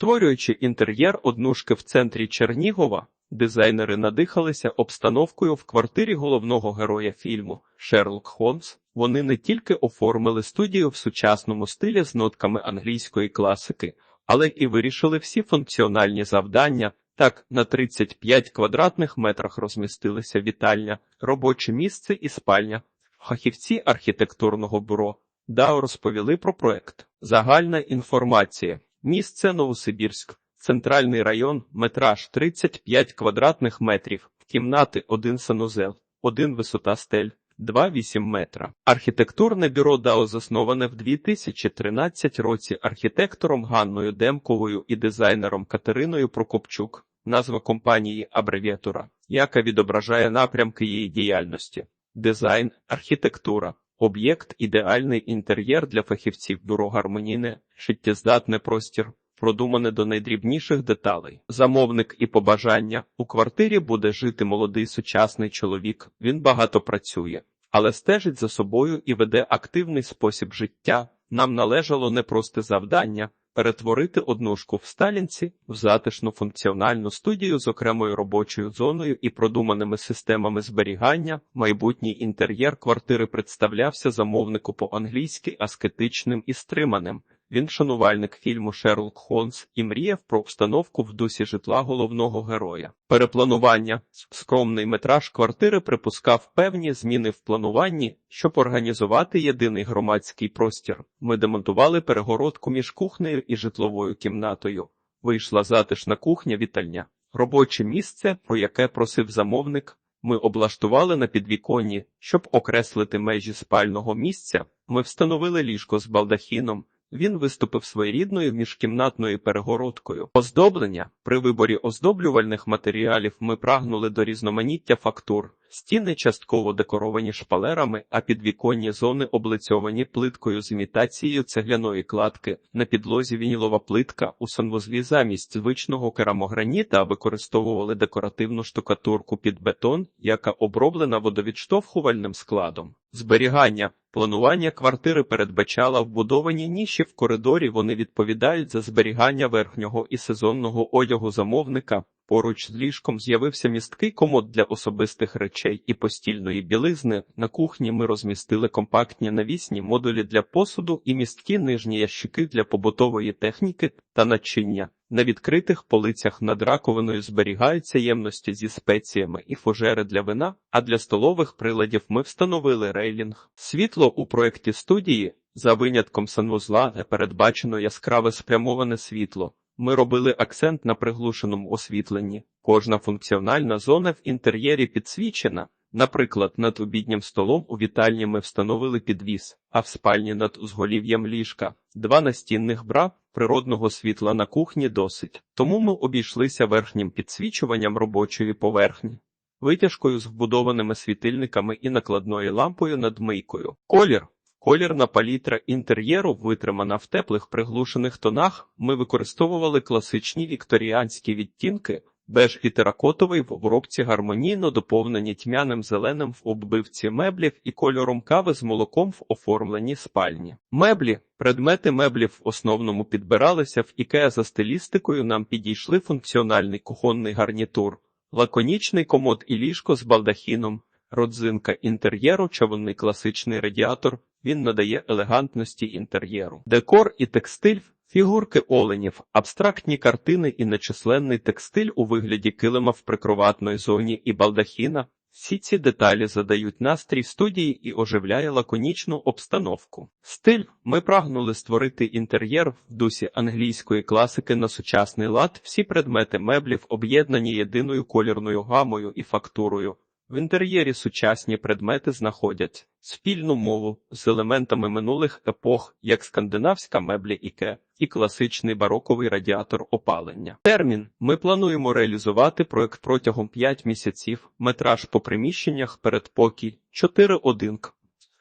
Створюючи інтер'єр однушки в центрі Чернігова, дизайнери надихалися обстановкою в квартирі головного героя фільму Шерлок Холмс. Вони не тільки оформили студію в сучасному стилі з нотками англійської класики, але і вирішили всі функціональні завдання. Так, на 35 квадратних метрах розмістилися вітальня, робоче місце і спальня. Фахівці архітектурного бюро ДАО розповіли про проект. Загальна інформація. Місце Новосибірськ. Центральний район, метраж 35 квадратних метрів, кімнати 1 санузел, 1 висота стель, 2,8 метра. Архітектурне бюро ДАО засноване в 2013 році архітектором Ганною Демковою і дизайнером Катериною Прокопчук. Назва компанії абревіатура, яка відображає напрямки її діяльності. Дизайн, архітектура, об'єкт, ідеальний інтер'єр для фахівців бюро гармонійне, життєздатне простір, продумане до найдрібніших деталей. Замовник і побажання у квартирі буде жити молодий сучасний чоловік. Він багато працює, але стежить за собою і веде активний спосіб життя. Нам належало непросте завдання. Перетворити однушку в Сталінці в затишну функціональну студію з окремою робочою зоною і продуманими системами зберігання, майбутній інтер'єр квартири представлявся замовнику по-англійськи аскетичним і стриманим. Він шанувальник фільму Шерлок Холмс і мріяв про обстановку в дусі житла головного героя. Перепланування скромний метраж квартири припускав певні зміни в плануванні, щоб організувати єдиний громадський простір. Ми демонтували перегородку між кухнею і житловою кімнатою. Вийшла затишна кухня вітальня. Робоче місце, про яке просив замовник. Ми облаштували на підвіконні, щоб окреслити межі спального місця. Ми встановили ліжко з балдахіном. Він виступив своєрідною міжкімнатною перегородкою. Оздоблення при виборі оздоблювальних матеріалів ми прагнули до різноманіття фактур. Стіни частково декоровані шпалерами, а підвіконні зони облицьовані плиткою з імітацією цегляної кладки. На підлозі вінілова плитка у санвузлі замість звичного керамограніта використовували декоративну штукатурку під бетон, яка оброблена водовідштовхувальним складом. Зберігання Планування квартири передбачало вбудовані ніші в коридорі. Вони відповідають за зберігання верхнього і сезонного одягу замовника. Поруч з ліжком з'явився місткий комод для особистих речей і постільної білизни. На кухні ми розмістили компактні навісні модулі для посуду і місткі нижні ящики для побутової техніки та начиння. На відкритих полицях над раковиною зберігаються ємності зі спеціями і фужери для вина, а для столових приладів ми встановили рейлінг. Світло у проєкті студії, за винятком санвузла, не передбачено яскраве спрямоване світло. Ми робили акцент на приглушеному освітленні. Кожна функціональна зона в інтер'єрі підсвічена. Наприклад, над обіднім столом у вітальні ми встановили підвіс, а в спальні над узголів'ям ліжка два настінних бра природного світла на кухні досить. Тому ми обійшлися верхнім підсвічуванням робочої поверхні, витяжкою з вбудованими світильниками і накладною лампою над мийкою. Колір. Колірна палітра інтер'єру витримана в теплих приглушених тонах. Ми використовували класичні вікторіанські відтінки, Беж і теракотовий в обробці гармонійно доповнені тьмяним зеленим в оббивці меблів і кольором кави з молоком в оформленні спальні. Меблі, предмети меблів в основному підбиралися в ікеа за стилістикою. Нам підійшли функціональний кухонний гарнітур, лаконічний комод і ліжко з балдахіном, родзинка інтер'єру, човний класичний радіатор. Він надає елегантності інтер'єру, декор і текстиль. Фігурки оленів, абстрактні картини і нечисленний текстиль у вигляді килима в прикроватної зоні і балдахіна. Всі ці деталі задають настрій студії і оживляє лаконічну обстановку. Стиль ми прагнули створити інтер'єр в дусі англійської класики на сучасний лад. Всі предмети меблів об'єднані єдиною колірною гамою і фактурою. В інтер'єрі сучасні предмети знаходять спільну мову з елементами минулих епох, як скандинавська меблі Іке і класичний бароковий радіатор опалення. Термін ми плануємо реалізувати проект протягом 5 місяців, метраж по приміщеннях. Передпокій. 4-1 к,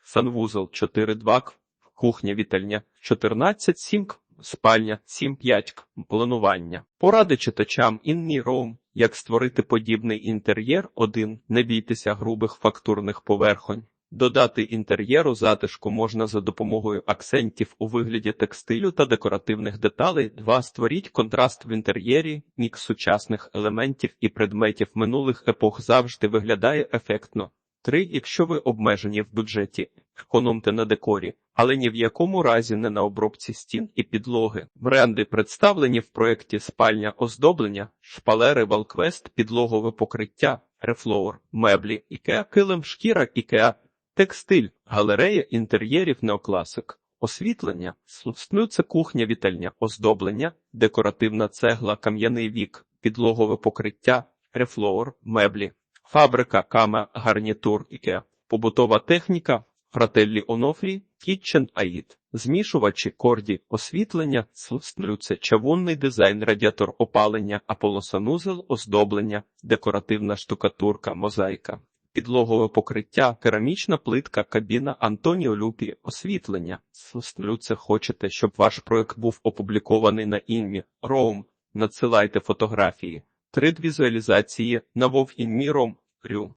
санвузол. 4-2 к, кухня вітальня. 14-7 к, спальня. 7-5 к, планування. Поради читачам. Інні Роум. Як створити подібний інтер'єр? 1. Не бійтеся грубих фактурних поверхонь. Додати інтер'єру затишку можна за допомогою акцентів у вигляді текстилю та декоративних деталей. 2. Створіть контраст в інтер'єрі, мікс сучасних елементів і предметів минулих епох завжди виглядає ефектно. 3. Якщо ви обмежені в бюджеті, економте на декорі, але ні в якому разі не на обробці стін і підлоги. Бренди представлені в проєкті спальня оздоблення, шпалери Валквест, підлогове покриття, рефлоур, меблі, ікеа, килим, шкіра, ікеа, текстиль, галерея інтер'єрів неокласик. Освітлення, Слуцню це кухня вітальня, оздоблення, декоративна цегла, кам'яний вік, підлогове покриття, рефлоур, меблі, фабрика, кама, гарнітур, іке, побутова техніка, фрателлі Онофрі, Kitchen Aid, змішувачі, корді, освітлення, це чавунний дизайн, радіатор опалення, аполосанузел, оздоблення, декоративна штукатурка, мозаїка. Підлогове покриття, керамічна плитка, кабіна Антоніо Люпі, освітлення. Це хочете, щоб ваш проект був опублікований на інмі, Роум. Надсилайте фотографії. 3 візуалізації на інмі Рю.